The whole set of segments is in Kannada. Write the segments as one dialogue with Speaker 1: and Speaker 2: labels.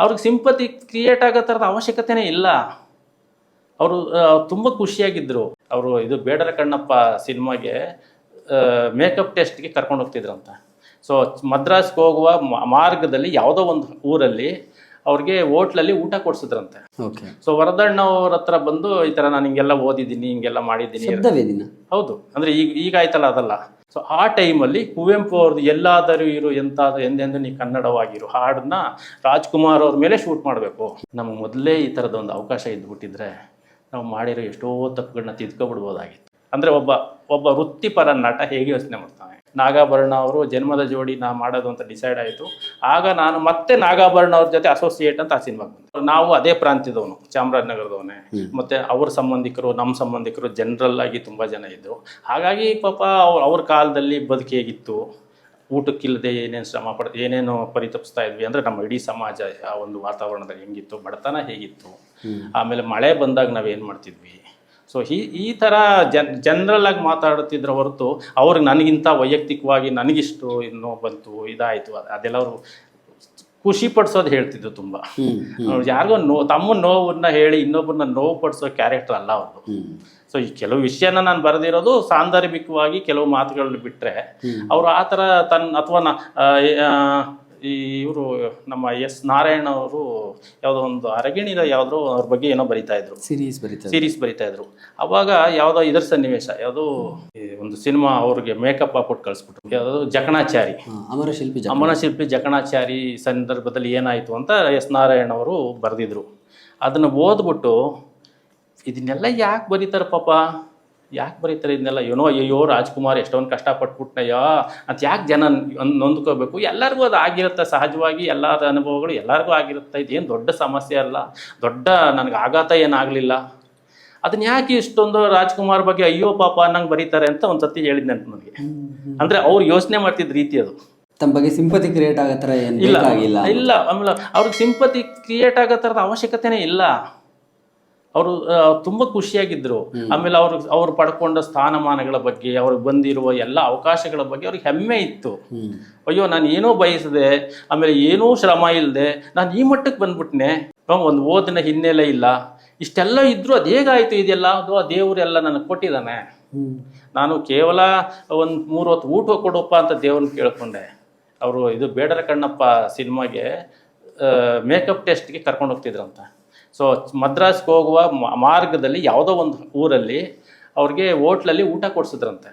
Speaker 1: ಅವ್ರಿಗೆ ಸಿಂಪತಿ ಕ್ರಿಯೇಟ್ ಆಗೋ ಥರದ ಅವಶ್ಯಕತೆನೇ ಇಲ್ಲ. ಅವರು ತುಂಬ ಖುಷಿಯಾಗಿದ್ದರು ಅವರು ಇದು ಬೇಡರ ಕಣ್ಣಪ್ಪ ಸಿನಿಮಾಗೆ ಮೇಕಪ್ ಟೆಸ್ಟ್ಗೆ ಕರ್ಕೊಂಡು ಹೋಗ್ತಿದ್ರಂತ. ಸೊ ಮದ್ರಾಸ್ಗೆ ಹೋಗುವ ಮಾರ್ಗದಲ್ಲಿ ಯಾವುದೋ ಒಂದು ಊರಲ್ಲಿ ಅವ್ರಿಗೆ ಹೋಟ್ಲಲ್ಲಿ ಊಟ ಕೊಡ್ಸಿದ್ರಂತೆ. ಸೊ ವರದಣ್ಣ ಅವ್ರ ಹತ್ರ ಬಂದು ಈ ಥರ ನಾನು ಹಿಂಗೆಲ್ಲ ಓದಿದ್ದೀನಿ ಹಿಂಗೆಲ್ಲ ಮಾಡಿದ್ದೀನಿ. ಹೌದು. ಅಂದ್ರೆ ಈಗ ಈಗ ಆಯ್ತಲ್ಲ ಅದಲ್ಲ. ಸೊ ಆ ಟೈಮಲ್ಲಿ ಕುವೆಂಪು ಅವ್ರದ್ದು ಎಲ್ಲಾದರೂ ಇರು ಎಂತಾದ ಎಂದೆಂದು ನೀ ಕನ್ನಡವಾಗಿರು, ಹಾಡನ್ನ ರಾಜ್ಕುಮಾರ್ ಅವ್ರ ಮೇಲೆ ಶೂಟ್ ಮಾಡಬೇಕು. ನಮಗೆ ಮೊದಲೇ ಈ ಥರದ ಒಂದು ಅವಕಾಶ ಇದ್ಬಿಟ್ಟಿದ್ರೆ ನಾವು ಮಾಡಿರೋ ಎಷ್ಟೋ ತಪ್ಪುಗಳನ್ನ ತಿದ್ಕೊಬಿಡ್ಬೋದಾಗಿತ್ತು. ಅಂದರೆ ಒಬ್ಬ ಒಬ್ಬ ವೃತ್ತಿಪರ ನಟ ಹೇಗೆ ಯೋಚನೆ ಮಾಡ್ತಾನೆ? ನಾಗಾಭರಣ ಅವರು ಜನ್ಮದ ಜೋಡಿ ನಾ ಮಾಡೋದು ಅಂತ ಡಿಸೈಡ್ ಆಯಿತು. ಆಗ ನಾನು ಮತ್ತೆ ನಾಗಾಭರಣ ಅವ್ರ ಜೊತೆ ಅಸೋಸಿಯೇಟ್ ಅಂತ ಆ ಸಿನಿಮಾಗೆ ಬಂತು ನಾವು ಅದೇ ಪ್ರಾಂತ್ಯದವನು ಚಾಮರಾಜನಗರದವನೇ. ಮತ್ತೆ ಅವ್ರ ಸಂಬಂಧಿಕರು ನಮ್ಮ ಸಂಬಂಧಿಕರು ಜನರಲ್ ಆಗಿ ತುಂಬ ಜನ ಇದ್ದರು ಹಾಗಾಗಿ ಪಾಪ ಅವ್ರ ಅವ್ರ ಕಾಲದಲ್ಲಿ ಬದುಕಿ ಹೇಗಿತ್ತು? ಊಟಕ್ಕಿಲ್ಲದೆ ಏನೇನು ಶ್ರಮ ಪಡ ಏನೇನು ಪರಿತಪಿಸ್ತಾ ಇದ್ವಿ ಅಂದರೆ ನಮ್ಮ ಇಡೀ ಸಮಾಜ ಆ ಒಂದು ವಾತಾವರಣದಲ್ಲಿ ಹೆಂಗಿತ್ತು? ಬಡತನ ಹೇಗಿತ್ತು? ಆಮೇಲೆ ಮಳೆ ಬಂದಾಗ ನಾವೇನು ಮಾಡ್ತಿದ್ವಿ? ಸೊ ಈ ಈ ಥರ ಜನ್ ಜನರಲ್ ಆಗಿ ಮಾತಾಡುತ್ತಿದ್ರ ಹೊರತು ಅವ್ರಿಗೆ ನನಗಿಂತ ವೈಯಕ್ತಿಕವಾಗಿ ನನಗಿಷ್ಟು ಇನ್ನೂ ಬಂತು ಇದಾಯಿತು ಅದೆಲ್ಲ ಅವರು ಖುಷಿ ಪಡಿಸೋದು ಹೇಳ್ತಿದ್ರು ತುಂಬ. ಅವ್ರು ಯಾರಿಗೋ ನೋ ತಮ್ಮ ನೋವನ್ನ ಹೇಳಿ ಇನ್ನೊಬ್ಬರನ್ನ ನೋವು ಪಡಿಸೋ ಕ್ಯಾರೆಕ್ಟರ್ ಅಲ್ಲ ಅವರು ಸೊ ಈ ಕೆಲವು ವಿಷಯನ ನಾನು ಬರೆದಿರೋದು ಸಾಂದರ್ಭಿಕವಾಗಿ ಕೆಲವು ಮಾತುಗಳನ್ನ ಬಿಟ್ಟರೆ ಅವರು ಆ ಥರ ತನ್ನ ಅಥವಾ ಈ ಇವರು ನಮ್ಮ ಎಸ್ ನಾರಾಯಣ ಅವರು ಯಾವುದೋ ಒಂದು ಅರಗಿಣಿದ ಯಾವುದೋ ಅವ್ರ ಬಗ್ಗೆ ಏನೋ ಬರಿತಾ ಇದ್ರು.
Speaker 2: ಸೀರೀಸ್ ಬರೀತಾರೆ
Speaker 1: ಸೀರೀಸ್ ಬರಿತಾ ಇದ್ರು. ಅವಾಗ ಯಾವುದೋ ಇದರ ಸನ್ನಿವೇಶ ಯಾವುದೋ ಈ ಒಂದು ಸಿನಿಮಾ ಅವ್ರಿಗೆ ಮೇಕಪ್ ಹಾಕ್ಬಿಟ್ಟು ಕಳಿಸ್ಬಿಟ್ರು. ಯಾವುದೋ ಜಕಣಾಚಾರಿ.
Speaker 2: ಅಮರ ಶಿಲ್ಪಿ ಜ-
Speaker 1: ಅಮನ ಶಿಲ್ಪಿ ಜಕಣಾಚಾರಿ ಸಂದರ್ಭದಲ್ಲಿ ಏನಾಯಿತು ಅಂತ ಎಸ್ ನಾರಾಯಣ ಅವರು ಬರೆದಿದ್ರು. ಅದನ್ನು ಓದ್ಬಿಟ್ಟು ಇದನ್ನೆಲ್ಲ ಯಾಕೆ ಬರೀತಾರೆ ಪಾಪ? ಯಾಕೆ ಬರೀತಾರೆ ಇದನ್ನೆಲ್ಲ? ಏನೋ ಅಯ್ಯೋ ರಾಜ್ಕುಮಾರ್ ಎಷ್ಟೊಂದು ಕಷ್ಟಪಟ್ಬಿಟ್ನಯ್ಯೋ? ಅಂತ ಯಾಕೆ ಜನ ನೊಂದ್- ನೊಂದ್ಕೋಬೇಕು? ಎಲ್ಲರಿಗೂ ಅದು ಆಗಿರುತ್ತೆ ಸಹಜವಾಗಿ ಎಲ್ಲರ ಅನುಭವಗಳು ಎಲ್ಲರಿಗೂ ಆಗಿರುತ್ತೆ. ಇದೇನು ದೊಡ್ಡ ಸಮಸ್ಯೆ ಅಲ್ಲ. ದೊಡ್ಡ ನನಗೆ ಆಘಾತ ಏನಾಗಲಿಲ್ಲ. ಅದನ್ನ ಯಾಕೆ ಇಷ್ಟೊಂದು ರಾಜ್ಕುಮಾರ್ ಬಗ್ಗೆ ಅಯ್ಯೋ ಪಾಪ ಅನ್ನಂಗೆ ಬರೀತಾರೆ ಅಂತ ಒಂದು ಸತಿ ಹೇಳಿದ್ದೆ ಅಂತ ನನಗೆ. ಅಂದರೆ ಅವ್ರು ಯೋಚನೆ ಮಾಡ್ತಿದ್ದ ರೀತಿ ಅದು.
Speaker 2: ತಮ್ಮ ಬಗ್ಗೆ ಸಿಂಪತಿ ಕ್ರಿಯೇಟ್ ಆಗೋ ಥರ
Speaker 1: ಇಲ್ಲ. ಇಲ್ಲ ಆಮೇಲೆ ಅವ್ರಿಗೆ ಸಿಂಪತಿ ಕ್ರಿಯೇಟ್ ಆಗೋ ಥರದ ಅವಶ್ಯಕತೆನೇ ಇಲ್ಲ. ಅವರು ತುಂಬ ಖುಷಿಯಾಗಿದ್ದರು ಆಮೇಲೆ ಅವ್ರು ಅವ್ರು ಪಡ್ಕೊಂಡ ಸ್ಥಾನಮಾನಗಳ ಬಗ್ಗೆ ಅವ್ರಿಗೆ ಬಂದಿರುವ ಎಲ್ಲ ಅವಕಾಶಗಳ ಬಗ್ಗೆ ಅವ್ರಿಗೆ ಹೆಮ್ಮೆ ಇತ್ತು. ಅಯ್ಯೋ ನಾನು ಏನೋ ಬಯಸದೆ ಆಮೇಲೆ ಏನೂ ಶ್ರಮ ಇಲ್ಲದೆ ನಾನು ಈ ಮಟ್ಟಕ್ಕೆ ಬಂದ್ಬಿಟ್ನೆ. ಒಂದು ಓದಿನ ಹಿನ್ನೆಲೆ ಇಲ್ಲ. ಇಷ್ಟೆಲ್ಲ ಇದ್ರು ಅದು ಹೇಗಾಯಿತು ಇದೆಲ್ಲ? ಅದು ಆ ದೇವರೆಲ್ಲ ನನಗೆ ಕೊಟ್ಟಿದ್ದಾನೆ. ನಾನು ಕೇವಲ ಒಂದು ಮೂರು ಹೊತ್ತು ಊಟ ಕೊಡಪ್ಪ ಅಂತ ದೇವ್ರನ್ನ ಕೇಳ್ಕೊಂಡೆ. ಅವರು ಇದು ಬೇಡರ ಕಣ್ಣಪ್ಪ ಸಿನಿಮಾಗೆ ಮೇಕಪ್ ಟೆಸ್ಟ್ಗೆ ಕರ್ಕೊಂಡು ಹೋಗ್ತಿದ್ರಂತ. ಸೊ ಮದ್ರಾಸ್ಗೆ ಹೋಗುವ ಮಾರ್ಗದಲ್ಲಿ ಯಾವುದೋ ಒಂದು ಊರಲ್ಲಿ ಅವ್ರಿಗೆ ಹೋಟ್ಲಲ್ಲಿ ಊಟ ಕೊಡ್ಸಿದ್ರಂತೆ.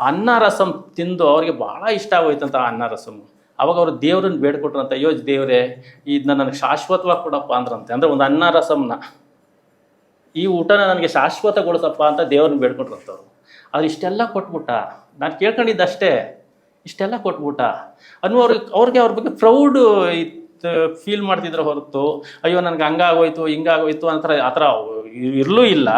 Speaker 1: ಅನ್ನ, ರಸಂ ತಿಂದು ಅವ್ರಿಗೆ ಭಾಳ ಇಷ್ಟ ಆಗೋಯ್ತಂತ ಆ ಅನ್ನ, ರಸಂ. ಅವಾಗ ಅವರು ದೇವ್ರನ್ನ ಬೇಡ್ಕೊಟ್ರಂತೆ, ಅಯ್ಯೋ ದೇವ್ರೆ ಇದನ್ನ ನನಗೆ ಶಾಶ್ವತವಾಗಿ ಕೊಡಪ್ಪ ಅಂದ್ರಂತೆ. ಅಂದರೆ ಒಂದು ಅನ್ನ ರಸಮ್ನ ಈ ಊಟನ ನನಗೆ ಶಾಶ್ವತಗೊಳಿಸಪ್ಪ ಅಂತ ದೇವ್ರನ್ನ ಬೇಡ್ಕೊಟ್ರಂತವ್ರು ಅವ್ರು. ಇಷ್ಟೆಲ್ಲ ಕೊಟ್ಬಿಟ್ಟ. ನಾನು ಕೇಳ್ಕೊಂಡಿದ್ದಷ್ಟೇ, ಇಷ್ಟೆಲ್ಲ ಕೊಟ್ಬಿಟ್ಟ. ಅನ್ನೋ ಅವ್ರಿಗೆ ಅವ್ರಿಗೆ ಅವ್ರ ಬಗ್ಗೆ ಪ್ರೌಡ್ ಫೀಲ್ ಮಾಡ್ತಿದ್ರ ಹೊರತು ಅಯ್ಯೋ ನನಗೆ ಹಂಗಾಗೋಯ್ತು ಹಿಂಗಾಗೋಯ್ತು ಅಂತ ಆತರ ಥರ ಇರಲೂ ಇಲ್ಲ.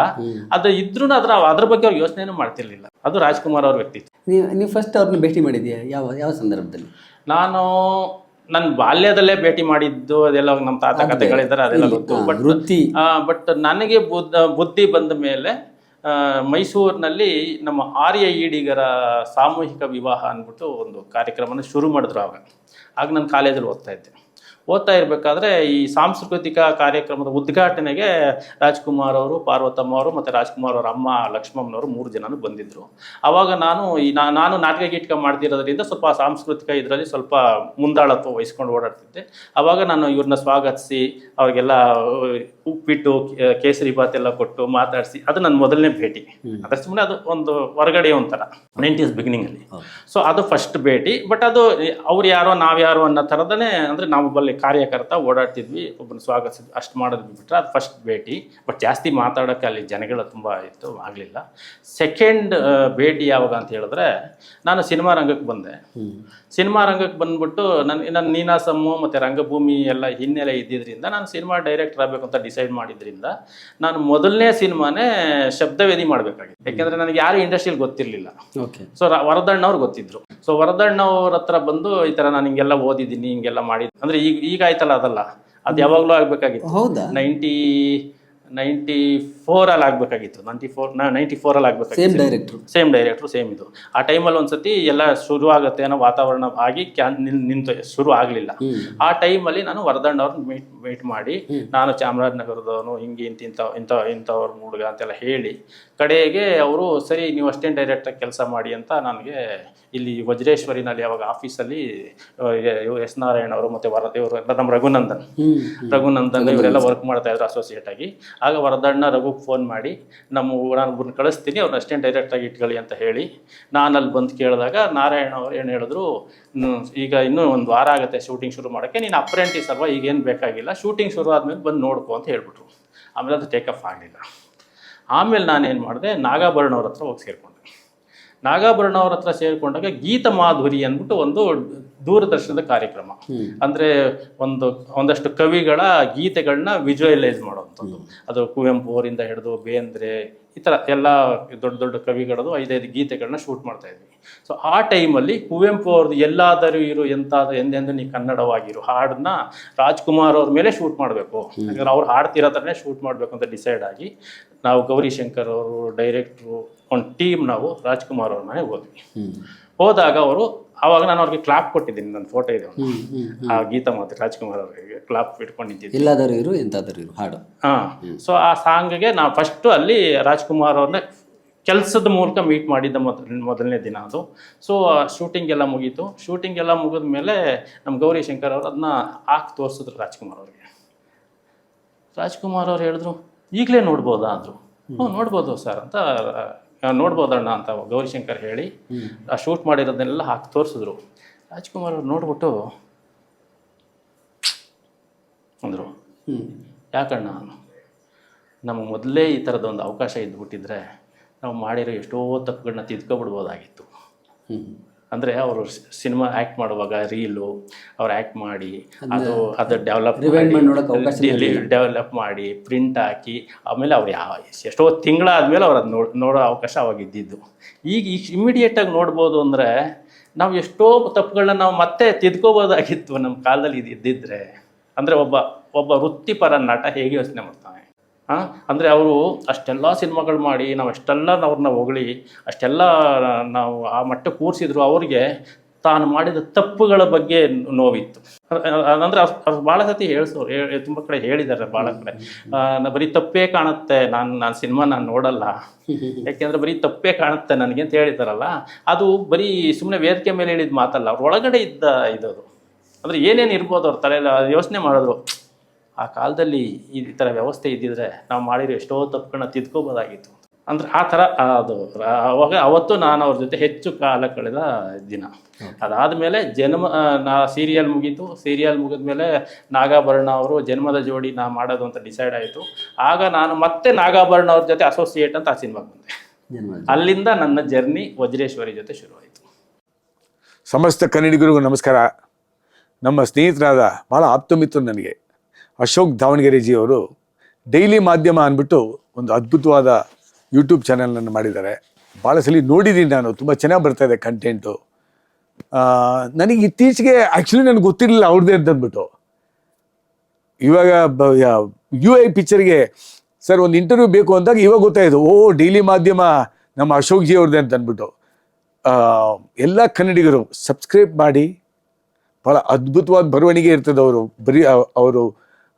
Speaker 1: ಅದ ಇದ್ರೂ ಅದ್ರ ಅದ್ರ ಬಗ್ಗೆ ಅವ್ರು ಯೋಚನೆನೂ ಮಾಡ್ತಿರ್ಲಿಲ್ಲ. ಅದು ರಾಜ್ಕುಮಾರ್ ಅವ್ರ ವ್ಯಕ್ತಿತ್ವ.
Speaker 2: ನೀವು ನೀವು ಫಸ್ಟ್ ಅವ್ರನ್ನ ಭೇಟಿ ಮಾಡಿದ್ಯಾ? ಯಾವ ಯಾವ ಸಂದರ್ಭದಲ್ಲಿ?
Speaker 1: ನಾನು ನನ್ನ ಬಾಲ್ಯದಲ್ಲೇ ಭೇಟಿ ಮಾಡಿದ್ದು ಅದೆಲ್ಲ ನಮ್ಮ ತಾತ ಕಥೆಗಳಿದ್ದಾರೆ ಅದೆಲ್ಲ ಗೊತ್ತು. ಬಟ್
Speaker 2: ವೃತ್ತಿ.
Speaker 1: ಬಟ್ ನನಗೆ ಬುದ್ಧ ಬುದ್ಧಿ ಬಂದ ಮೇಲೆ ಮೈಸೂರಿನಲ್ಲಿ ನಮ್ಮ ಆರ್ಯ ಈಡಿಗರ ಸಾಮೂಹಿಕ ವಿವಾಹ ಅಂದ್ಬಿಟ್ಟು ಒಂದು ಕಾರ್ಯಕ್ರಮನ ಶುರು ಮಾಡಿದ್ರು ಆವಾಗ. ಆಗ ನಾನು ಕಾಲೇಜಲ್ಲಿ ಓದ್ತಾ ಇದ್ದೆ. ಓದ್ತಾ ಇರಬೇಕಾದ್ರೆ ಈ ಸಾಂಸ್ಕೃತಿಕ ಕಾರ್ಯಕ್ರಮದ ಉದ್ಘಾಟನೆಗೆ ರಾಜ್ಕುಮಾರ್ ಅವರು ಪಾರ್ವತಮ್ಮ ಅವರು ಮತ್ತು ರಾಜ್ಕುಮಾರ್ ಅವರ ಅಮ್ಮ ಲಕ್ಷ್ಮಮ್ಮನವರು ಮೂರು ಜನನು ಬಂದಿದ್ದರು ಆವಾಗ ನಾನು ಈ ನಾ- ನಾನು ನಾಟಕ ಗೀಟಕ ಮಾಡ್ತಿರೋದ್ರಿಂದ ಸ್ವಲ್ಪ ಸಾಂಸ್ಕೃತಿಕ ಇದರಲ್ಲಿ ಸ್ವಲ್ಪ ಮುಂದಾಳತ್ವ ವಹಿಸ್ಕೊಂಡು ಓಡಾಡ್ತಿದ್ದೆ. ಆವಾಗ ನಾನು ಇವ್ರನ್ನ ಸ್ವಾಗತಿಸಿ ಅವ್ರಿಗೆಲ್ಲ ಉಪ್ಪಿಟ್ಟು ಕೇಸರಿ ಬಾತ್ ಎಲ್ಲ ಕೊಟ್ಟು ಮಾತಾಡಿಸಿ ಅದು ನನ್ನ ಮೊದಲನೇ ಭೇಟಿ. ಅದ್ರ ಸುಮ್ಮನೆ ಅದು ಒಂದು ಹೊರಗಡೆ ಒಂಥರ ನೈಂಟೀಸ್ ಬಿಗಿನಿಂಗಲ್ಲಿ ಸೊ ಅದು ಫಸ್ಟ್ ಭೇಟಿ ಬಟ್ ಅದು ಅವ್ರು ಯಾರೋ ನಾವ್ಯಾರೋ ಅನ್ನೋ ಥರದನೇ ಅಂದರೆ ನಾವು ಬಲ್ಲಿ ಕಾರ್ಯಕರ್ತ ಓಡಾಡ್ತಿದ್ವಿ ಒಬ್ಬನ ಸ್ವಾಗತಿಸಿದ್ವಿ. ಅಷ್ಟು ಮಾಡೋದು ಬಿಟ್ಟರೆ ಅದು ಫಸ್ಟ್ ಭೇಟಿ. ಬಟ್ ಜಾಸ್ತಿ ಮಾತಾಡೋಕ್ಕೆ ಅಲ್ಲಿ ಜನಗಳು ತುಂಬ ಇತ್ತು ಆಗಲಿಲ್ಲ. ಸೆಕೆಂಡ್ ಭೇಟಿ ಯಾವಾಗ ಅಂತ ಹೇಳಿದ್ರೆ ನಾನು ಸಿನಿಮಾ ರಂಗಕ್ಕೆ ಬಂದೆ. ಸಿನಿಮಾ ರಂಗಕ್ಕೆ ಬಂದ್ಬಿಟ್ಟು ನನ್ನ ನನ್ನ ನೀನಾಸಮ್ಮು ಮತ್ತು ರಂಗಭೂಮಿ ಎಲ್ಲ ಹಿನ್ನೆಲೆ ಇದ್ದಿದ್ದರಿಂದ ನಾನು ಸಿನಿಮಾ ಡೈರೆಕ್ಟರ್ ಆಗಬೇಕು ಅಂತ ಡಿಸೈಡ್ ಮಾಡಿದ್ರಿಂದ ನಾನು ಮೊದಲನೇ ಸಿನಿಮಾನೇ ಶಬ್ದವೇದಿ ಮಾಡಬೇಕಾಗಿತ್ತು. ಯಾಕೆಂದರೆ ನನಗೆ ಯಾರು ಇಂಡಸ್ಟ್ರಿಯಲ್ಲಿ ಗೊತ್ತಿರಲಿಲ್ಲ.
Speaker 2: ಓಕೆ.
Speaker 1: ಸೊ ವರದಣ್ಣವ್ರು ಗೊತ್ತಿದ್ರು. ಸೊ ವರದಣ್ಣವ್ರ ಹತ್ರ ಬಂದು ಈ ಥರ ನಾನು ಹಿಂಗೆಲ್ಲ ಓದಿದ್ದೀನಿ ಹಿಂಗೆಲ್ಲ ಮಾಡಿದ್ದು ಅಂದರೆ ಈಗ ಈಗ ಆಯ್ತಲ್ಲ ಅದಲ್ಲ? ಅದು ಯಾವಾಗಲೂ ಆಗಬೇಕಾಗಿತ್ತು.
Speaker 2: ಹೌದಾ?
Speaker 1: ನೈಂಟಿ ನೈಂಟಿ ಫೋರಲ್ಲಿ ಆಗಬೇಕಾಗಿತ್ತು. ನೈಂಟಿ ಫೋರ್ ನೈಂಟಿ ಫೋರಲ್ಲಿ
Speaker 2: ಸೇಮ್
Speaker 1: ಆಗಬೇಕಾಗಿತ್ತು
Speaker 2: ಡೈರೆಕ್ಟ್ರು
Speaker 1: ಸೇಮ್ ಡೈರೆಕ್ಟ್ರು ಸೇಮ್ ಇದು. ಆ ಟೈಮಲ್ಲಿ ಒಂದ್ಸತಿ ಎಲ್ಲ ಶುರು ಆಗುತ್ತೆ ಅನ್ನೋ ವಾತಾವರಣ ಆಗಿ ಕ್ಯಾನ್ ನಿಂತು ಶುರು ಆಗಲಿಲ್ಲ. ಆ ಟೈಮಲ್ಲಿ ನಾನು ವರದಣ್ಣ ಅವ್ರನ್ನ ಮೀಟ್ ಮೀಟ್ ಮಾಡಿ ನಾನು ಚಾಮರಾಜನಗರದವನು ಹಿಂಗೆ ಇಂತ ಇಂಥ ಇಂಥ ಇಂಥವ್ರ ಹುಡುಗ ಅಂತೆಲ್ಲ ಹೇಳಿ ಕಡೆಗೆ ಅವರು ಸರಿ ನೀವು ಅಷ್ಟೇನು ಡೈರೆಕ್ಟಾಗಿ ಕೆಲಸ ಮಾಡಿ ಅಂತ ನನಗೆ ಇಲ್ಲಿ ವಜ್ರೇಶ್ವರಿನಲ್ಲಿ ಯಾವಾಗ ಆಫೀಸಲ್ಲಿ ಎಸ್ ನಾರಾಯಣ ಅವರು ಮತ್ತೆ ವರದೇವರು ಎಲ್ಲ ನಮ್ಮ ರಘುನಂದನ್. ರಘುನಂದನ್ ಇವರೆಲ್ಲ ವರ್ಕ್ ಮಾಡ್ತಾ ಇದ್ರು ಅಸೋಸಿಯೇಟ್ ಆಗಿ. ಆಗ ವರದಣ್ಣ ರಘುಗೆ ಫೋನ್ ಮಾಡಿ, ನಮ್ಮ ನಾನು ಕಳಿಸ್ತೀನಿ ಅವ್ರನ್ನ ಅಷ್ಟೇ ಡೈರೆಕ್ಟಾಗಿ ಇಟ್ಕೊಳ್ಳಿ ಅಂತ ಹೇಳಿ ನಾನು ಅಲ್ಲಿ ಬಂದು ಕೇಳಿದಾಗ ನಾರಾಯಣ ಅವ್ರು ಏನು ಹೇಳಿದ್ರು ಈಗ ಇನ್ನೂ ಒಂದು ವಾರ ಆಗುತ್ತೆ ಶೂಟಿಂಗ್ ಶುರು ಮಾಡೋಕ್ಕೆ, ನೀನು ಅಪ್ರೆಂಟಿಸ್ ಅಲ್ವಾ ಈಗೇನು ಬೇಕಾಗಿಲ್ಲ ಶೂಟಿಂಗ್ ಶುರು ಆದಮೇಲೆ ಬಂದು ನೋಡ್ಕೊ ಅಂತ ಹೇಳ್ಬಿಟ್ರು. ಆಮೇಲೆ ಅದು ಟೇಕಪ್ ಆಗಲಿಲ್ಲ. ಆಮೇಲೆ ನಾನೇನು ಮಾಡಿದೆ, ನಾಗಾಭರಣ ಅವ್ರ ಹತ್ರ ಹೋಗಿ ಸೇರಿಕೊಂಡೆ. ನಾಗಾಭರಣ ಅವ್ರ ಹತ್ರ ಸೇರಿಕೊಂಡಾಗ ಗೀತ ಮಾಧುರಿ ಅಂದ್ಬಿಟ್ಟು ಒಂದು ದೂರದರ್ಶನದ ಕಾರ್ಯಕ್ರಮ. ಅಂದ್ರೆ ಒಂದು ಒಂದಷ್ಟು ಕವಿಗಳ ಗೀತೆಗಳನ್ನ ವಿಜುವಲೈಸ್ ಮಾಡುವಂಥದ್ದು. ಅದು ಕುವೆಂಪು ಅವರಿಂದ ಹಿಡಿದು ಬೇಂದ್ರೆ ಈ ಥರ ಎಲ್ಲ ದೊಡ್ಡ ದೊಡ್ಡ ಕವಿಗಳದು ಐದೈದು ಗೀತೆಗಳನ್ನ ಶೂಟ್ ಮಾಡ್ತಾ ಇದ್ವಿ. ಸೊ ಆ ಟೈಮಲ್ಲಿ ಕುವೆಂಪು ಅವ್ರದ್ದು ಎಲ್ಲಾದರೂ ಇರು ಎಂತಾದ್ರೂ ಎಂದೆಂದು ನೀ ಕನ್ನಡವಾಗಿರು ಹಾಡನ್ನ ರಾಜ್ಕುಮಾರ್ ಅವ್ರ ಮೇಲೆ ಶೂಟ್ ಮಾಡಬೇಕು. ಯಾಕಂದ್ರೆ ಅವ್ರು ಹಾಡ್ತಿರೋ ಥರನೇ ಶೂಟ್ ಮಾಡಬೇಕು ಅಂತ ಡಿಸೈಡ್ ಆಗಿ ನಾವು ಗೌರಿ ಶಂಕರ್ ಅವರು ಡೈರೆಕ್ಟ್ರು ಒಂದು ಟೀಮ್ ನಾವು ರಾಜ್ಕುಮಾರ್ ಅವ್ರ ಮನೆಗೆ ಹೋದ್ವಿ. ಹೋದಾಗ ಅವರು ಆವಾಗ ನಾನು ಅವ್ರಿಗೆ ಕ್ಲಾಪ್ ಕೊಟ್ಟಿದ್ದೀನಿ ನನ್ನ ಫೋಟೋ ಇದೆ ಒಂದು. ಆ ಗೀತಾ ಮಾತು ರಾಜ್ಕುಮಾರ್ ಅವರಿಗೆ ಕ್ಲಾಪ್ ಇಟ್ಕೊಂಡಿದ್ದೀನಿ.
Speaker 2: ಎಲ್ಲಾದರೂ ಇರು ಎಂತಾದರೂ ಇರು ಹಾಡು.
Speaker 1: ಹಾಂ ಸೊ ಆ ಸಾಂಗ್ಗೆ ನಾವು ಫಸ್ಟು ಅಲ್ಲಿ ರಾಜ್ಕುಮಾರ್ ಅವ್ರನ್ನ ಕೆಲಸದ ಮೂಲಕ ಮೀಟ್ ಮಾಡಿದ್ದ ಮೊದಲ ಮೊದಲನೇ ದಿನ ಅದು. ಸೊ ಶೂಟಿಂಗ್ ಎಲ್ಲ ಮುಗೀತು. ಶೂಟಿಂಗ್ ಎಲ್ಲ ಮುಗಿದ ಮೇಲೆ ನಮ್ಮ ಗೌರಿ ಶಂಕರ್ ಅವರು ಅದನ್ನ ಹಾಕಿ ತೋರಿಸಿದ್ರು ರಾಜ್ಕುಮಾರ್ ಅವ್ರಿಗೆ. ರಾಜ್ಕುಮಾರ್ ಅವ್ರು ಹೇಳಿದ್ರು ಈಗಲೇ ನೋಡ್ಬೋದಾ ಅಂದರು. ಹ್ಞೂ ನೋಡ್ಬೋದು ಸರ್ ಅಂತ ನೋಡ್ಬೋದಣ್ಣ ಅಂತ ಗೌರಿಶಂಕರ್ ಹೇಳಿ. ಆ ಶೂಟ್ ಮಾಡಿರೋದನ್ನೆಲ್ಲ ಹಾಕಿ ತೋರಿಸಿದ್ರು. ರಾಜ್ಕುಮಾರ್ ಅವ್ರು ನೋಡ್ಬಿಟ್ಟು ಅಂದರು. ಯಾಕಣ್ಣ ನಮಗೆ ಮೊದಲೇ ಈ ಥರದ ಒಂದು ಅವಕಾಶ ಇದ್ದುಬಿಟ್ಟಿದ್ರೆ ನಾವು ಮಾಡಿರೋ ಎಷ್ಟೋ ತಪ್ಪುಗಳನ್ನ ತಿದ್ಕೊಬಿಡ್ಬೋದಾಗಿತ್ತು. ಅಂದರೆ ಅವರು ಸಿನಿಮಾ ಆ್ಯಕ್ಟ್ ಮಾಡುವಾಗ ರೀಲು ಅವ್ರು ಆ್ಯಕ್ಟ್ ಮಾಡಿ ಅದು ಅದು ಡೆವಲಪ್ ಡೆವಲಪ್ ಮಾಡಿ ಪ್ರಿಂಟ್ ಹಾಕಿ ಆಮೇಲೆ ಅವ್ರು ಯಾವ ಎಷ್ಟೋ ತಿಂಗಳಾದ್ಮೇಲೆ ಅವ್ರು ಅದು ನೋಡ್ ನೋಡೋ ಅವಕಾಶ ಅವಾಗ ಇದ್ದಿದ್ದು ಈಗ ಇಮಿಡಿಯೇಟಾಗಿ ನೋಡ್ಬೋದು ಅಂದರೆ ನಾವು ಎಷ್ಟೋ ತಪ್ಪುಗಳನ್ನ ನಾವು ಮತ್ತೆ ತಿದ್ಕೋಬೋದಾಗಿತ್ತು ನಮ್ಮ ಕಾಲದಲ್ಲಿ ಇದು ಇದ್ದಿದ್ರೆ. ಅಂದರೆ ಒಬ್ಬ ಒಬ್ಬ ವೃತ್ತಿಪರ ನಟ ಹೇಗೆ ಯೋಚನೆ ಮಾಡ್ತಾನೆ? ಅಂದರೆ ಅವರು ಅಷ್ಟೆಲ್ಲ ಸಿನಿಮಾಗಳು ಮಾಡಿ ನಾವು ಅಷ್ಟೆಲ್ಲ ಅವ್ರನ್ನ ಹೊಗಳಿ, ಅಷ್ಟೆಲ್ಲ ನಾವು ಆ ಮಟ್ಟ ಕೂರಿಸಿದ್ರು ಅವ್ರಿಗೆ ತಾನು ಮಾಡಿದ ತಪ್ಪುಗಳ ಬಗ್ಗೆ ನೋವಿತ್ತು. ಅಂದರೆ ಅವ್ರು ಭಾಳ ಸತಿ ಹೇಳ್ಸೋರು ಹೇಳಿ ತುಂಬ ಕಡೆ ಹೇಳಿದ್ದಾರೆ ಭಾಳ ಕಡೆ. ಬರೀ ತಪ್ಪೇ ಕಾಣುತ್ತೆ, ನಾನು ನಾನು ಸಿನಿಮಾ ನಾನು ನೋಡಲ್ಲ. ಯಾಕೆಂದರೆ ಬರೀ ತಪ್ಪೇ ಕಾಣುತ್ತೆ ನನಗೆ ಅಂತ ಹೇಳಿದಾರಲ್ಲ, ಅದು ಬರೀ ಸುಮ್ಮನೆ ವೇದಿಕೆ ಮೇಲೆ ಹೇಳಿದ ಮಾತಲ್ಲ, ಅವ್ರ ಒಳಗಡೆ ಇದ್ದ ಇದದು ಅಂದರೆ ಏನೇನು ಇರ್ಬೋದು ಅವ್ರ ತಲೆಯಲ್ಲಿ ಯೋಚನೆ ಮಾಡಿದ್ರು ಆ ಕಾಲದಲ್ಲಿ ಈ ಥರ ವ್ಯವಸ್ಥೆ ಇದ್ದಿದ್ರೆ ನಾವು ಮಾಡಿರೋ ಎಷ್ಟೋ ತಪ್ಪುಗಳನ್ನ ತಿದ್ಕೋಬೋದಾಗಿತ್ತು. ಅಂದ್ರೆ ಆ ಥರ ಅದು ಅವಾಗ ಅವತ್ತು ನಾನು ಅವ್ರ ಜೊತೆ ಹೆಚ್ಚು ಕಾಲ ಕಳೆದ ದಿನ. ಅದಾದಮೇಲೆ ಜನ್ಮ ನಾ ಸೀರಿಯಲ್ ಮುಗೀತು. ಸೀರಿಯಲ್ ಮುಗಿದ್ಮೇಲೆ ನಾಗಾಭರಣ ಅವರು ಜನ್ಮದ ಜೋಡಿ ನಾ ಮಾಡೋದು ಅಂತ ಡಿಸೈಡ್ ಆಯಿತು. ಆಗ ನಾನು ಮತ್ತೆ ನಾಗಾಭರಣ ಅವ್ರ ಜೊತೆ ಅಸೋಸಿಯೇಟ್ ಅಂತ ಆ ಸಿನಿಮಾಗೆ ಬಂದೆ. ಅಲ್ಲಿಂದ ನನ್ನ ಜರ್ನಿ ವಜ್ರೇಶ್ವರಿ ಜೊತೆ ಶುರುವಾಯಿತು.
Speaker 3: ಸಮಸ್ತ ಕನ್ನಡಿಗರಿಗೂ ನಮಸ್ಕಾರ. ನಮ್ಮ ಸ್ನೇಹಿತರಾದ ಭಾಳ ಮಿತ್ರ ನನಗೆ. ಅಶೋಕ್ ದಾವಣಗೆರೆ ಅವರು ಡೈಲಿ ಮಾಧ್ಯಮ ಅಂದ್ಬಿಟ್ಟು ಒಂದು ಅದ್ಭುತವಾದ ಯೂಟ್ಯೂಬ್ ಚಾನಲನ್ನು ಮಾಡಿದ್ದಾರೆ. ಭಾಳ ಸಲ ನೋಡಿದ್ದೀನಿ ನಾನು, ತುಂಬ ಚೆನ್ನಾಗಿ ಬರ್ತಾ ಇದೆ ಕಂಟೆಂಟು ನನಗೆ ಇತ್ತೀಚೆಗೆ ಆ್ಯಕ್ಚುಲಿ ನನಗೆ ಗೊತ್ತಿರಲಿಲ್ಲ ಅವ್ರದ್ದೇ ಅಂತಂದ್ಬಿಟ್ಟು ಇವಾಗ ಯು ಐ ಪಿಕ್ಚರ್ಗೆ ಸರ್ ಒಂದು ಇಂಟರ್ವ್ಯೂ ಬೇಕು ಅಂದಾಗ ಇವಾಗ ಗೊತ್ತಾಯಿತು, ಓ ಡೈಲಿ ಮಾಧ್ಯಮ ನಮ್ಮ ಅಶೋಕ್ ಜಿ ಅವ್ರದ್ದೇ ಅಂತ ಅಂದ್ಬಿಟ್ಟು. ಎಲ್ಲ ಕನ್ನಡಿಗರು ಸಬ್ಸ್ಕ್ರೈಬ್ ಮಾಡಿ ಭಾಳ ಅದ್ಭುತವಾದ ಬರವಣಿಗೆ ಇರ್ತದೆ ಅವರು ಬರೀ ಅವರು